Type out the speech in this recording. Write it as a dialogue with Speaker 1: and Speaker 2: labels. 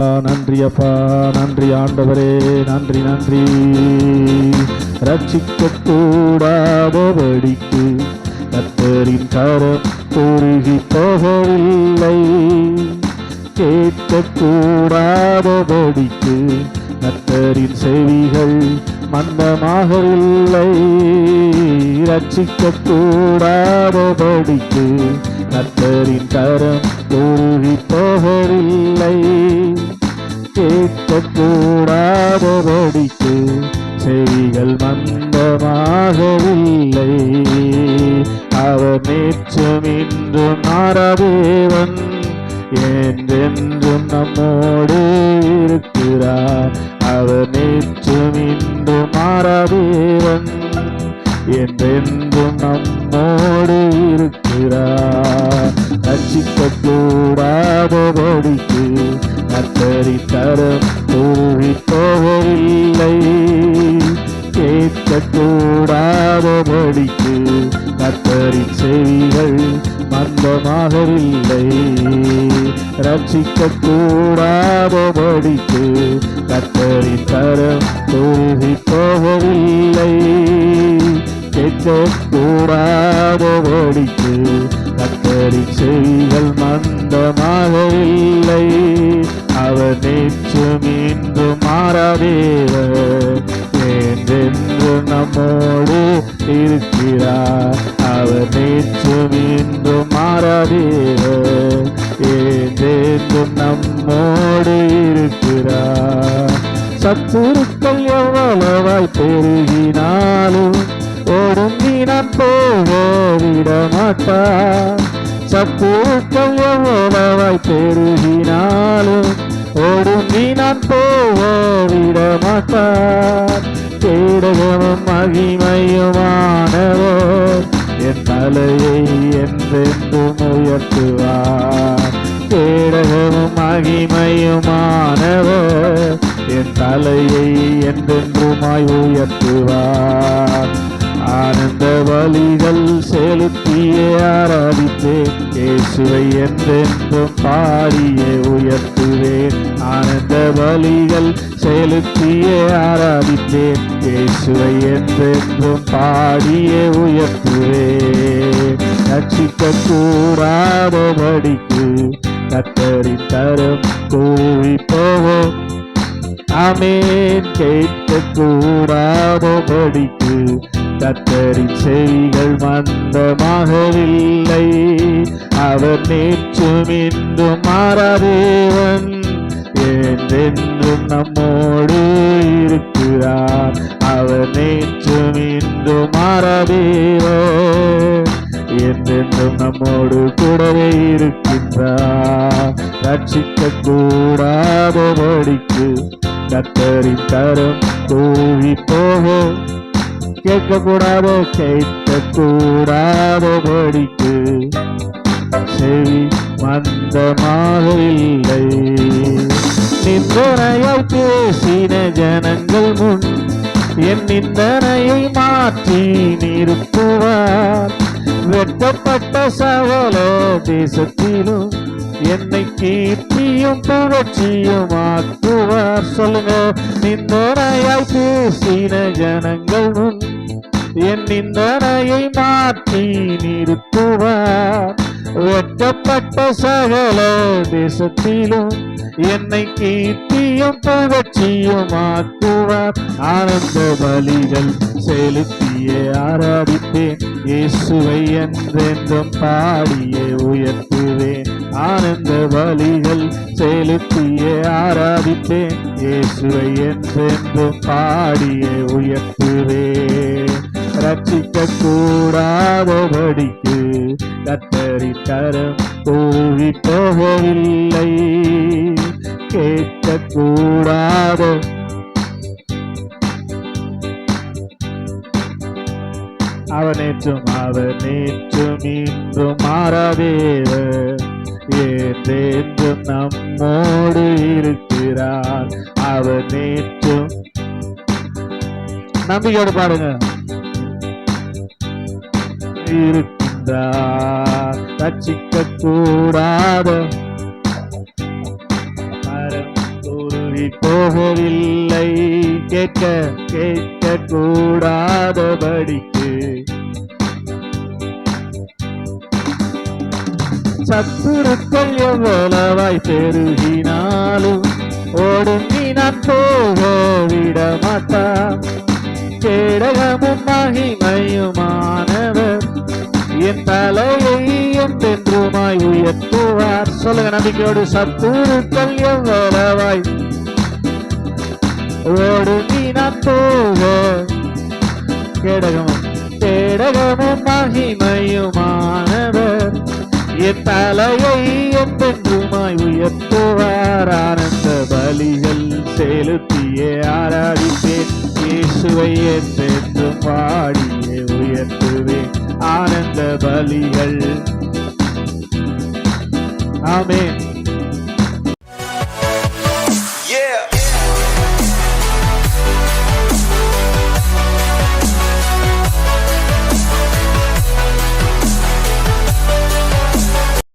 Speaker 1: நன்றி அப்பா நன்றி ஆண்டவரே நன்றி நன்றி. ரட்சிக்க கூடாதபடிக்கு கத்தரின் கரம் குறுகி போகவில்லை. கேட்கக்கூடாதபடிக்கு கத்தரின் செவிகள் மந்தமாகவில்லை. ரட்சிக்க கூடாதபடிக்கு கர்த்தரின் கரம் குறுகி போகவில்லை கேட்கக்கூடாதபடிக்கு கூடாதபடிக்கு மந்தமாகவில்லை. அவர் நேற்றும் இன்றும் மாறாதேவன் என்றென்றும் நம்மோடு இருக்கிறார். அவர் நேற்றும் இன்றும் மாறாதேவன் கத்தரி தரம் தூவி போவதில்லை கேட்கக்கூடாதபடிக்கு கத்தரின் செவிகள் மந்தமாகவில்லை. ரட்சிக்க கூடாதபடிக்கு கத்தரின் தரம் தூவி போவதில்லை கேட்கக்கூடாதபடிக்கு கூடாதபடிக்கு கத்தரின் மந்தமாக இல்லை அவர் நேற்றும் இன்று மாறாதேவர் என்றென்று நம்மோடு இருக்கிறார். அவர் நேற்றும் இன்று மாறாதேவர் என்றென்று நம்மோடு இருக்கிறார். சத்துருக்கள் எவ்வளவாய் பெருகினாலும் ஒடுங்கி நான் மாட்டார் சத்துருக்கள் எவ்வளவாய் பெருகினாலும் ஒடுங்கி நான் போக மாட்டார் கேடகமும் மகிமையுமானவர் என் தலையை என்றென்றும் உயர்த்துவார் கேடகமும் மகிமையுமானவர் என் தலையை என்றென்றுமாய் உயர்த்துவார் ஆனந்த வழிகள் செலுத்தியே ஆராதித்தேன். இயேசுவை என்றென்றும் பாடியே உயர்த்துவேன். ஆனந்த வழிகள் செலுத்தியே ஆராதித்தேன். இயேசுவை என்றென்றும் பாடியே உயர்த்துவேன். ரட்சிக்க கூடாதபடிக்கு கத்தரின் தரும் கூவி போவோம் ஆமேன். கேட்க கூடாதபடிக்கு கத்தரின் செய்கள் மந்தமாகவில்லை அவர் நேற்றும் இன்றும் மாறாதேவன். என்றென்றும் நம்மோடு இருக்கிறார். அவர் நேற்றும் இன்றும் மாறாதேவன் என்றென்றும் நம்மோடு கூடவே இருக்கின்றார். ரட்சிக்க கூடாதபடிக்கு கத்தரின் தரம் தூவி போகும் கேட்கக்கூடாத கேட்க கூடாதபடிக்கு செவி மந்தமாக இல்லை. நிந்தனையாய் பேசின ஜனங்கள் முன் என் நிந்தனையை மாற்றி நிறுத்துவார். வெட்டப்பட்ட சகல தேசத்திலும் என்னை கீர்த்தியும் புகழ்ச்சியும் ஆக்குவார். சொல்லுங்க நிந்தனையாய் பேசின ஜனங்கள் முன் என் நிந்தனையை மாற்றி நிறுத்துவார். வெட்டப்பட்ட சகல தேசத்திலும் என்னை கீர்த்தியும் புகழ்ச்சியும் ஆக்குவார். ஆனந்த பலிகள் செலுத்தியே ஆராதிப்பேன். இயேசுவை என்றென்றும் பாடியே உயர்த்துவேன். ஆனந்த பலிகள் செலுத்தியே ஆராதித்தேன் இயேசுவை என்றென்றும் பாடியே உயர்த்துவேன். ரட்சிக்க கூடாதபடிக்கு கத்தரி தரம் கூவி போகவில்லை கேட்க கூடாத அவர் நேற்றும் அவர் நேற்றும் இன்றும் மாறாதேவர். என்றென்றும் நம்மோடு இருக்கிறார். அவர் நேற்றும் நம்பிக்கையோடு பாருங்க இருக்கின்றார் ரட்சிக்க கூடாத கரம் போகவில்லை. கேட்க கேட்க கூடாதபடிக்கு சத்துருக்கள் எவ்வளவாய் பெருகினாலும் ஓடுங்கி போக விடமாட்டா கேடகமும் மகிமையுமா என் தலையை என்றென்றுமாய் உயர்த்துவார். சொல்லுங்க நம்பிக்கையோடு சத்துருக்கள் எவ்வளவாய்? ஓடுங்கி நான் போக கேடகமும் கேடகமும் மகிமையுமானவர். என் தலையை என்றென்றுமாய் உயர்த்துவார். ஆனந்த பலிகள் செலுத்தியே ஆராதிப்பேன். இயேசுவை என்றென்றும் பாடியே உயர்த்துவேன். ஆனந்த பலிகள். ஆமென்.